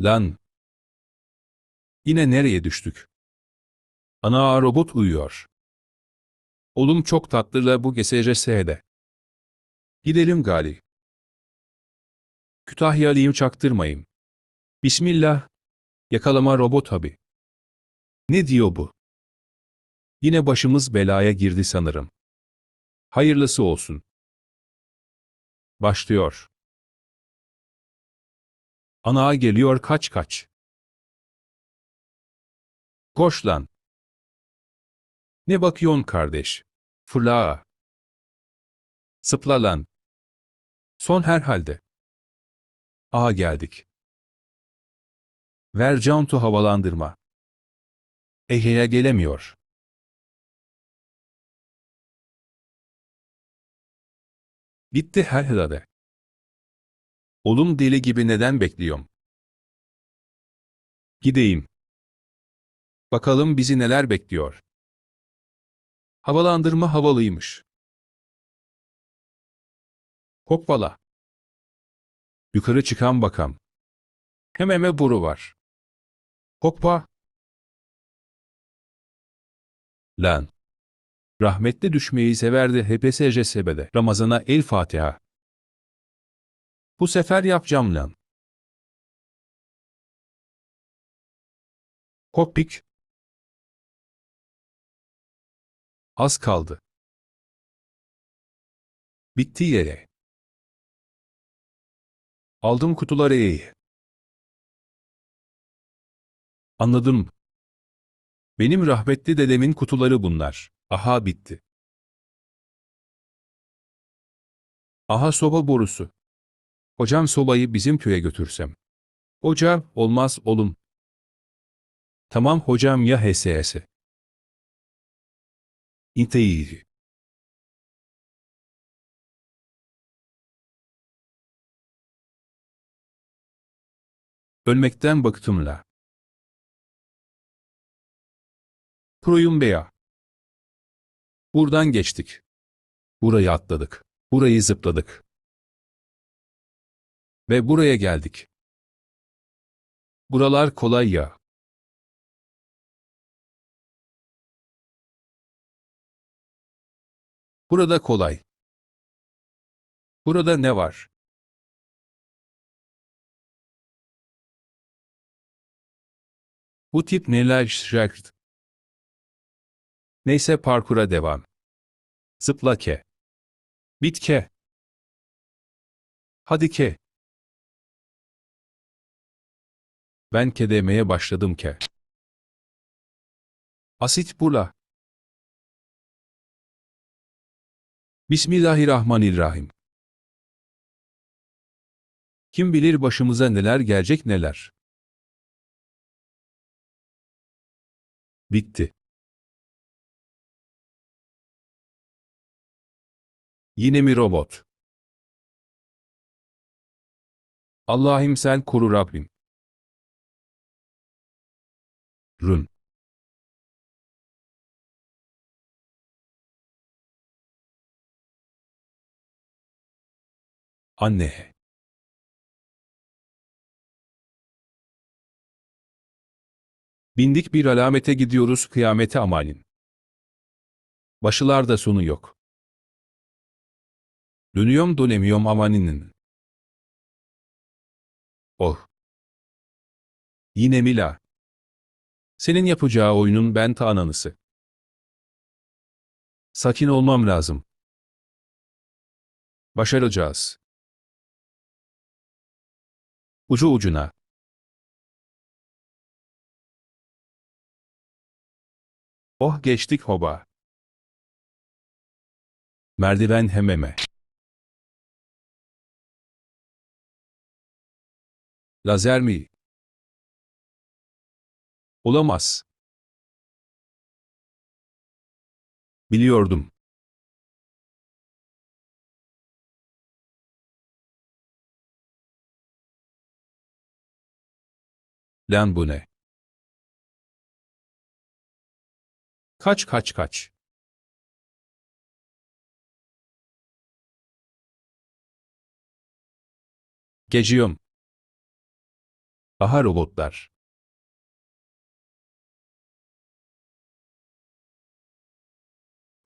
Lan! Yine nereye düştük? Ana robot uyuyor. Oğlum çok tatlıla bu GSRS'de. Gidelim gali. Kütahyalıyım çaktırmayın. Bismillah. Yakalama robot abi. Ne diyor bu? Yine başımız belaya girdi sanırım. Hayırlısı olsun. Başlıyor. Ana geliyor kaç kaç. Koş lan. Ne bakıyorsun kardeş? Fırla. Sıpla lan. Son herhalde. Aha geldik. Ver Cantu havalandırma. Ege'ye gelemiyor. Gitti herhalde. Oğlum deli gibi neden bekliyorum? Gideyim. Bakalım bizi neler bekliyor. Havalandırma havalıymış. Hoppala. Yukarı çıkan bakam. Hememe boru var. Hoppa. Lan. Rahmetli düşmeyi severdi HPSC sebede. Ramazana el Fatiha. Bu sefer yapacağım lan. Hoppik. Az kaldı. Bitti yere. Aldım kutuları iyi. Anladım. Benim rahmetli dedemin kutuları bunlar. Aha bitti. Aha soba borusu. Hocam sobayı bizim köye götürsem. Hocam olmaz oğlum. Tamam hocam ya HSS. İnteyiri. Ölmekten bıktım la. Proyum beya. Buradan geçtik. Burayı atladık. Burayı zıpladık. Ve buraya geldik. Buralar kolay ya. Burada kolay. Burada ne var? Bu tip neler şart? Neyse parkura devam. Zıpla ke. Bit ke. Hadi ke. Ben ke demeye başladım ke. Asit bula. Bismillahirrahmanirrahim. Kim bilir başımıza neler gelecek neler. Bitti. Yine mi robot? Allah'ım sen koru Rabbim. Run. Anne. Bindik bir alamete gidiyoruz kıyamete amalin. Başılarda sonu yok. Dönüyorum dönemiyorum amaninin. Oh. Yine Mila. Senin yapacağı oyunun ben ta ananısı. Sakin olmam lazım. Başaracağız. Ucu ucuna. Oh geçtik hoba. Merdiven hememe. Lazer mi? Olamaz. Biliyordum. Lan bu ne? Kaç kaç kaç. Geçiyorum. Aha robotlar.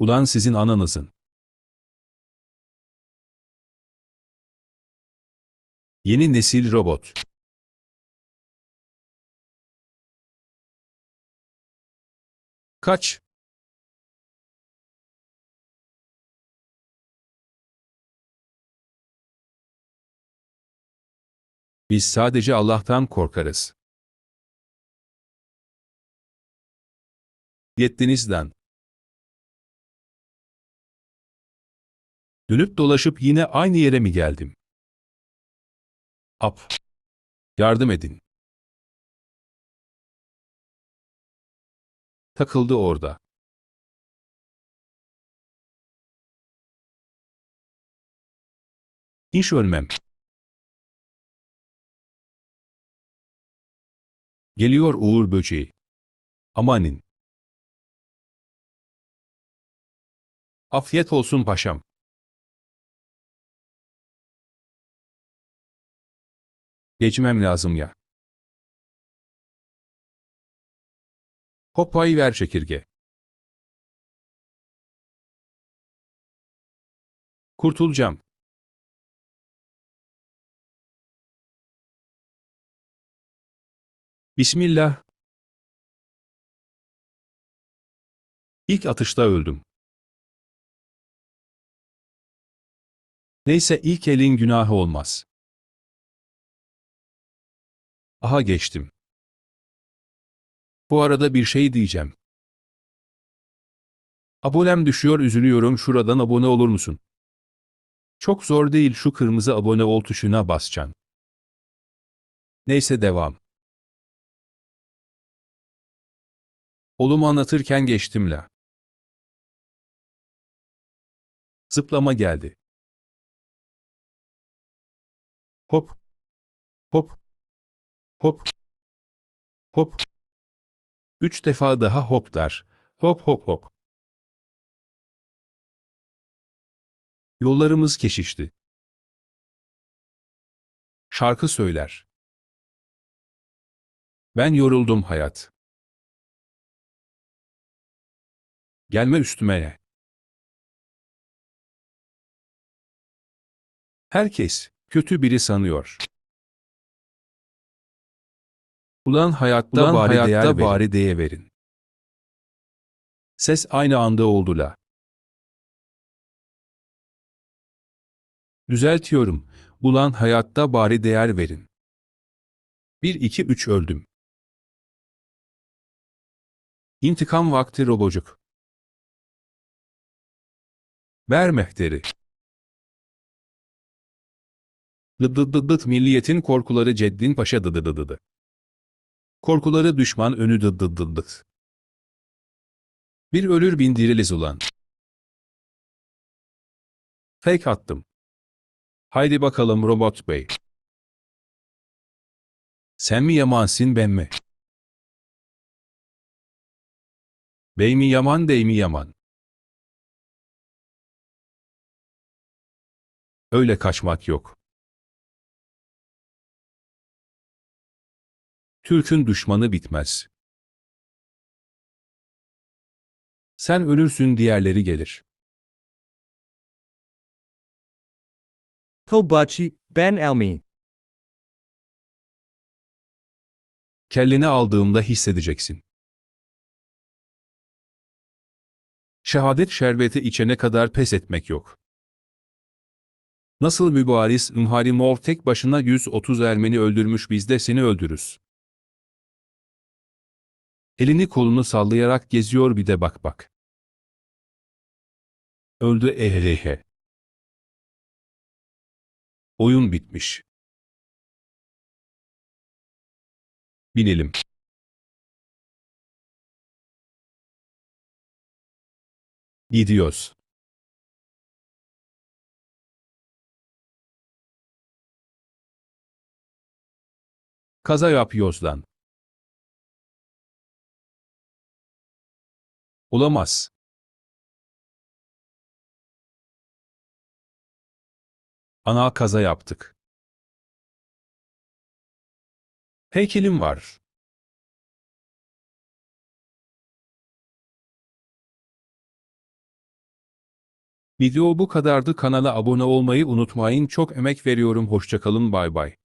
Ulan sizin ananızın. Yeni nesil robot. Kaç. Biz sadece Allah'tan korkarız. Yettinizden. Dönüp dolaşıp yine aynı yere mi geldim? Ap. Yardım edin. Takıldı orada. Hiç ölmem. Geliyor Uğur böceği. Amanin. Afiyet olsun paşam. Geçmem lazım ya. Hoppayı ver çekirge. Kurtulacağım. Bismillah. İlk atışta öldüm. Neyse ilk elin günahı olmaz. Aha geçtim. Bu arada bir şey diyeceğim. Abonem düşüyor üzülüyorum şuradan abone olur musun? Çok zor değil şu kırmızı abone ol tuşuna basacaksın. Neyse devam. Olumu anlatırken geçtim la. Zıplama geldi. Hop. Hop. Hop. Hop. Üç defa daha hop der. Hop hop hop. Yollarımız kesişti. Şarkı söyler. Ben yoruldum hayat. Gelme üstüme. Herkes kötü biri sanıyor. Ulan hayatta Ulan bari hayatta değer verin. bari değer verin. Ses aynı anda oldu la. Düzeltiyorum. Ulan hayatta bari değer verin. 1 2 3 öldüm. İntikam vakti robocuk. Ver mehteri. Dıdıdıdıt milliyetin korkuları Ceddin Paşa dıdıdıdıdı. Korkuları düşman önü dıdıdıdıt. Bir ölür bin diriliz ulan. Fake attım. Haydi bakalım robot bey. Sen mi yamansın ben mi? Bey mi yaman dey mi yaman? Öyle kaçmak yok. Türk'ün düşmanı bitmez. Sen ölürsün diğerleri gelir. Kobachi, Ben Elmi. Kelleni aldığımda hissedeceksin. Şehadet şerbeti içene kadar pes etmek yok. Nasıl mübariz Imharimov tek başına 130 Ermeni öldürmüş biz de seni öldürürüz. Elini kolunu sallayarak geziyor bir de bak bak. Öldü ehehe. Oyun bitmiş. Binelim. Gidiyoruz. Kaza yapıyoruz lan. Olamaz. Ana kaza yaptık. Heykelim var. Video bu kadardı. Kanala abone olmayı unutmayın. Çok emek veriyorum. Hoşçakalın. Bay bay.